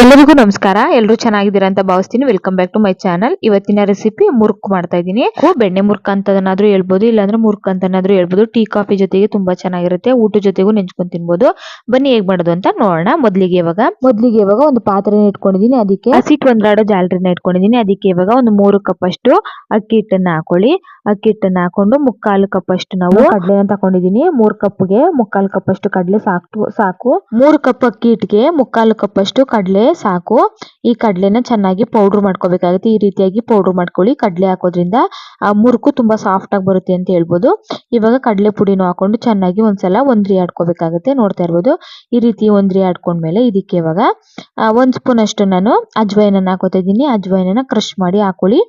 ಎಲ್ಲರಿಗೂ ನಮಸ್ಕಾರ. ಎಲ್ಲರೂ ಚೆನ್ನಾಗಿದ್ದೀರಾ ಅಂತ ಭಾವಿಸ್ತೀನಿ. Welcome back to my channel ಇವತ್ತಿನ ರೆಸಿಪಿ ಮುರ್ಕ್ ಮಾಡ್ತಾ ಇದ್ದೀನಿ. ಬೆಣ್ಣೆ ಮುರ್ಕ ಅಂತದನ್ನಾದ್ರೂ ಹೇಳ್ಬೋದು ಇಲ್ಲಾಂದ್ರೆ ಮುರ್ಕ್ ಅಂತನಾದ್ರೂ ಹೇಳ್ಬೋದು. ಟೀ ಕಾಫಿ ಜೊತೆಗೆ ತುಂಬಾ ಚೆನ್ನಾಗಿರುತ್ತೆ. ಊಟ ಜೊತೆಗೂ ನೆಂಚ್ಕೊಂಡ್ ತಿನ್ಬೋದು. ಬನ್ನಿ ಹೇಗ್ ಮಾಡೋದು ಅಂತ ನೋಡೋಣ. ಮೊದ್ಲಿಗೆ ಇವಾಗ ಮೊದ್ಲಿಗೆ ಇವಾಗ ಒಂದು ಪಾತ್ರೆನ ಇಟ್ಕೊಂಡಿದ್ದೀನಿ. ಅದಕ್ಕೆ ಹಸಿಟ್ ಒಂದ್ರಾಡೋ ಜಾಲರಿನ ಇಟ್ಕೊಂಡಿದ್ದೀನಿ. ಅದಕ್ಕೆ ಇವಾಗ ಒಂದು ಮೂರು ಕಪ್ ಅಷ್ಟು ಅಕ್ಕಿ ಹಿಟ್ಟನ್ನ ಹಾಕೊಳ್ಳಿ. ಅಕ್ಕಿ ಹಿಟ್ಟನ್ನ ಹಾಕೊಂಡು ಮುಕ್ಕಾಲು ಕಪ್ ಅಷ್ಟು ನಾವು ಕಡಲೆನ ತಕೊಂಡಿದೀನಿ ಮೂರ್ ಕಪ್ಗೆ ಮುಕ್ಕಾಲು ಕಪ್ ಅಷ್ಟು ಕಡಲೆ ಸಾಕು ಸಾಕು. ಮೂರು ಕಪ್ ಅಕ್ಕಿ ಹಿಟ್ಟಿಗೆ ಮುಕ್ಕಾಲು ಕಪ್ ಅಷ್ಟು ಕಡಲೆ ಸಾಕು. ಈ ಕಡಲೆನ ಚೆನ್ನಾಗಿ ಪೌಡ್ರ್ ಮಾಡ್ಕೋಬೇಕಾಗುತ್ತೆ. ಈ ರೀತಿಯಾಗಿ ಪೌಡ್ರ್ ಮಾಡ್ಕೊಳ್ಳಿ. ಕಡಲೆ ಹಾಕೋದ್ರಿಂದ ಆ ಮುರುಕು ತುಂಬಾ ಸಾಫ್ಟ್ ಆಗಿ ಬರುತ್ತೆ ಅಂತ ಹೇಳ್ಬೋದು. ಇವಾಗ ಕಡಲೆ ಪುಡಿನೂ ಹಾಕೊಂಡು ಚೆನ್ನಾಗಿ ಒಂದ್ಸಲ ಒಂದ್ರಿ ಆಡ್ಕೋಬೇಕಾಗುತ್ತೆ. ನೋಡ್ತಾ ಇರ್ಬೋದು. ಈ ರೀತಿ ಒಂದ್ರಿ ಆಡ್ಕೊಂಡ್ಮೇಲೆ ಇದಕ್ಕೆ ಇವಾಗ ಒಂದು ಸ್ಪೂನ್ ಅಷ್ಟು ನಾನು ಅಜ್ವೈನನ್ನ ಹಾಕೋತಾ ಇದ್ದೀನಿ. ಅಜ್ವೈನನ್ನ ಕ್ರಶ್ ಮಾಡಿ ಹಾಕೊಳ್ಳಿ.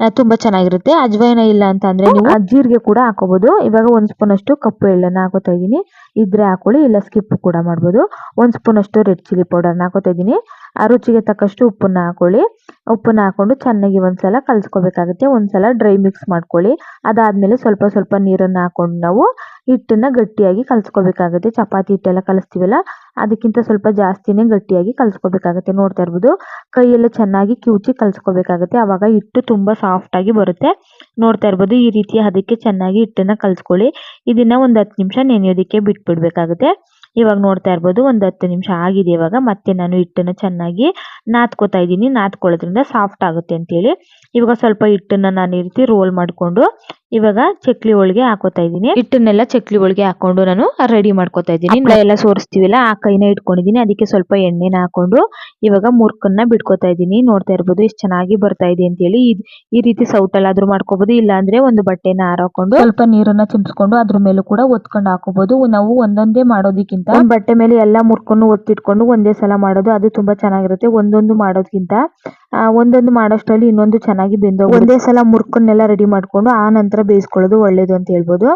ತುಂಬಾ ಚೆನ್ನಾಗಿರುತ್ತೆ. ಅಜ್ವೈನ ಇಲ್ಲ ಅಂತ ಅಂದ್ರೆ ನೀವು ಜೀರಿಗೆ ಕೂಡ ಹಾಕೋಬಹುದು ಇವಾಗ ಒಂದ್ ಸ್ಪೂನ್ ಅಷ್ಟು ಕಪ್ಪು ಎಳ್ಳನ್ನ ಹಾಕೋತಾ ಇದೀನಿ ಇದ್ರೆ ಹಾಕೊಳ್ಳಿ, ಇಲ್ಲ ಸ್ಕಿಪ್ ಕೂಡ ಮಾಡ್ಬೋದು. ಒಂದ್ ಸ್ಪೂನ್ ಅಷ್ಟು ರೆಡ್ ಚಿಲ್ಲಿ ಪೌಡರ್ನ ಹಾಕೋತಾ ಇದೀನಿ ಆ, ರುಚಿಗೆ ತಕ್ಕಷ್ಟು ಉಪ್ಪನ್ನ ಹಾಕೊಳ್ಳಿ. ಉಪ್ಪನ್ನ ಹಾಕೊಂಡು ಚೆನ್ನಾಗಿ ಒಂದ್ಸಲ ಕಲ್ಸ್ಕೋಬೇಕಾಗುತ್ತೆ. ಒಂದ್ಸಲ ಡ್ರೈ ಮಿಕ್ಸ್ ಮಾಡ್ಕೊಳ್ಳಿ. ಅದಾದ್ಮೇಲೆ ಸ್ವಲ್ಪ ಸ್ವಲ್ಪ ನೀರನ್ನ ಹಾಕೊಂಡು ನಾವು ಹಿಟ್ಟನ್ನ ಗಟ್ಟಿಯಾಗಿ ಕಲಸ್ಕೋಬೇಕಾಗುತ್ತೆ. ಚಪಾತಿ ಹಿಟ್ಟೆಲ್ಲ ಕಲಿಸ್ತೀವಲ್ಲ, ಅದಕ್ಕಿಂತ ಸ್ವಲ್ಪ ಜಾಸ್ತಿನೇ ಗಟ್ಟಿಯಾಗಿ ಕಲಸ್ಕೋಬೇಕಾಗುತ್ತೆ. ನೋಡ್ತಾ ಇರ್ಬೋದು, ಕೈಯೆಲ್ಲ ಚೆನ್ನಾಗಿ ಕಿವುಚಿ ಕಲಸ್ಕೋಬೇಕಾಗುತ್ತೆ. ಅವಾಗ ಹಿಟ್ಟು ತುಂಬಾ ಸಾಫ್ಟ್ ಆಗಿ ಬರುತ್ತೆ. ನೋಡ್ತಾ ಇರ್ಬೋದು, ಈ ರೀತಿ ಅದಕ್ಕೆ ಚೆನ್ನಾಗಿ ಹಿಟ್ಟನ್ನ ಕಲಸ್ಕೊಳ್ಳಿ. ಇದನ್ನ ಒಂದ್ ಹತ್ತು ನಿಮಿಷ ನೆನೆಯೋದಕ್ಕೆ ಬಿಟ್ಬಿಡ್ಬೇಕಾಗುತ್ತೆ. ಇವಾಗ ನೋಡ್ತಾ ಇರ್ಬೋದು, ಒಂದ್ ಹತ್ತು ನಿಮಿಷ ಆಗಿದೆ ಇವಾಗ. ಮತ್ತೆ ನಾನು ಹಿಟ್ಟನ್ನ ಚೆನ್ನಾಗಿ ನಾದ್ಕೋತಾ ಇದ್ದೀನಿ. ನಾದ್ಕೊಳ್ಳೋದ್ರಿಂದ ಸಾಫ್ಟ್ ಆಗುತ್ತೆ ಅಂತೇಳಿ. ಇವಾಗ ಸ್ವಲ್ಪ ಹಿಟ್ಟನ್ನ ನಾನು ಈ ರೀತಿ ರೋಲ್ ಮಾಡ್ಕೊಂಡು ಇವಾಗ ಚಕ್ಲಿ ಒಳಗೆ ಹಾಕೋತಾ ಇದೀನಿ ಹಿಟ್ಟನ್ನೆಲ್ಲ ಚಕ್ಲಿ ಒಳಗೆ ಹಾಕೊಂಡು ನಾನು ರೆಡಿ ಮಾಡ್ಕೋತಾ ಇದ್ದೀನಿ. ಹಪ್ಪಳ ಎಲ್ಲ ಸೋರಿಸ್ತೀವಲ್ಲ ಆ ಕೈನ ಇಟ್ಕೊಂಡಿದ್ದೀನಿ. ಅದಕ್ಕೆ ಸ್ವಲ್ಪ ಎಣ್ಣೆನ ಹಾಕೊಂಡು ಇವಾಗ ಮುರ್ಕನ್ನ ಬಿಡ್ಕೋತಾ ಇದೀನಿ ನೋಡ್ತಾ ಇರ್ಬೋದು ಎಷ್ಟು ಚೆನ್ನಾಗಿ ಬರ್ತಾ ಇದೆ ಅಂತ ಹೇಳಿ ಈ ರೀತಿ ಸೌಟಲ್ಲಾದ್ರೂ ಮಾಡ್ಕೋಬಹುದು ಇಲ್ಲ ಅಂದ್ರೆ ಒಂದು ಬಟ್ಟೆನ ಹಾರಾಕೊಂಡು ಸ್ವಲ್ಪ ನೀರನ್ನ ಚಿಮ್ಸ್ಕೊಂಡು ಅದ್ರ ಮೇಲೂ ಕೂಡ ಒತ್ಕೊಂಡು ಹಾಕೋಬಹುದು ನಾವು ಒಂದೊಂದೇ ಮಾಡೋದಕ್ಕಿಂತ ಒಂದ್ ಬಟ್ಟೆ ಮೇಲೆ ಎಲ್ಲ ಮುರ್ಕೊಂಡು ಒತ್ತಿಟ್ಕೊಂಡು ಒಂದೇ ಸಲ ಮಾಡೋದು ಅದು ತುಂಬಾ ಚೆನ್ನಾಗಿರುತ್ತೆ. ಒಂದೊಂದು ಮಾಡೋದ್ಕಿಂತ ಆ, ಒಂದೊಂದು ಮಾಡೋಷ್ಟರಲ್ಲಿ ಇನ್ನೊಂದು ಚೆನ್ನಾಗಿ ಬೆಂದು ಒಂದೇ ಸಲ ಮುರ್ಕನ್ನೆಲ್ಲ ರೆಡಿ ಮಾಡ್ಕೊಂಡು ಆ ನಂತರ ಬೇಯಿಸ್ಕೊಳ್ಳೋದು ಒಳ್ಳೇದು ಅಂತ ಹೇಳ್ಬೋದು.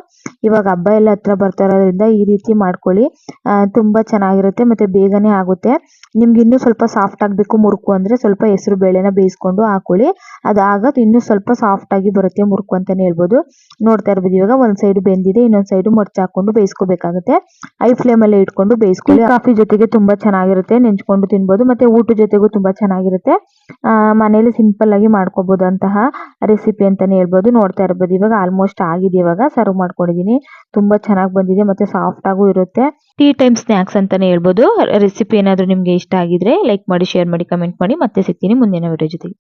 ಇವಾಗ ಹಬ್ಬ ಎಲ್ಲ ಹತ್ರ ಬರ್ತಾ ಇರೋದ್ರಿಂದ ಈ ರೀತಿ ಮಾಡ್ಕೊಳ್ಳಿ. ತುಂಬ ತುಂಬಾ ಚೆನ್ನಾಗಿರುತ್ತೆ ಮತ್ತೆ ಬೇಗನೆ ಆಗುತ್ತೆ. ನಿಮ್ಗೆ ಇನ್ನೂ ಸ್ವಲ್ಪ ಸಾಫ್ಟ್ ಆಗಬೇಕು ಮುರುಕು ಅಂದ್ರೆ ಸ್ವಲ್ಪ ಹೆಸರು ಬೇಳೆನ ಬೇಯಿಸ್ಕೊಂಡು ಹಾಕೊಳ್ಳಿ. ಅದಾಗ ಇನ್ನೂ ಸ್ವಲ್ಪ ಸಾಫ್ಟ್ ಆಗಿ ಬರುತ್ತೆ ಮುರುಕು ಅಂತಲೇ ಹೇಳ್ಬೋದು. ನೋಡ್ತಾ ಇರ್ಬೋದು ಇವಾಗ ಒಂದು ಸೈಡ್ ಬೆಂದಿದೆ ಇನ್ನೊಂದು ಸೈಡ್ ಮರ್ಚ್ ಹಾಕೊಂಡು ಬೇಯಿಸ್ಕೋಬೇಕಾಗುತ್ತೆ. ಐ ಫ್ಲೇಮ್ ಅಲ್ಲೇ ಇಟ್ಕೊಂಡು ಬೇಯಿಸ್ಕೊಳ್ಳಿ. ಕಾಫಿ ಜೊತೆಗೆ ತುಂಬಾ ಚೆನ್ನಾಗಿರುತ್ತೆ ನೆಂಚ್ಕೊಂಡು ತಿನ್ಬೋದು ಮತ್ತೆ ಊಟ ಜೊತೆಗೂ ತುಂಬಾ ಚೆನ್ನಾಗಿರುತ್ತೆ. ಆ, ಮನೇಲಿ ಸಿಂಪಲ್ ಆಗಿ ಮಾಡ್ಕೋಬಹುದಂತಹ ರೆಸಿಪಿ ಅಂತಾನೆ ಹೇಳ್ಬಹುದು ನೋಡ್ತಾ ಇರಬಹುದು ಇವಾಗ ಆಲ್ಮೋಸ್ಟ್ ಆಗಿದೆ ಇವಾಗ. ಸರ್ವ್ ಮಾಡ್ಕೊಂಡಿದೀನಿ. ತುಂಬಾ ಚೆನ್ನಾಗಿ ಬಂದಿದೆ ಮತ್ತೆ ಸಾಫ್ಟ್ ಆಗು ಇರುತ್ತೆ. ಟೀ ಟೈಮ್ ಸ್ನಾಕ್ಸ್ ಅಂತಾನೆ ಹೇಳ್ಬಹುದು ರೆಸಿಪಿ ಏನಾದ್ರು ನಿಮ್ಗೆ ಇಷ್ಟ ಆಗಿದ್ರೆ ಲೈಕ್ ಮಾಡಿ ಶೇರ್ ಮಾಡಿ ಕಮೆಂಟ್ ಮಾಡಿ. ಮತ್ತೆ ಸಿಗ್ತೀನಿ ಮುಂದಿನ ವಿಡಿಯೋ ಜೊತೆಗೆ.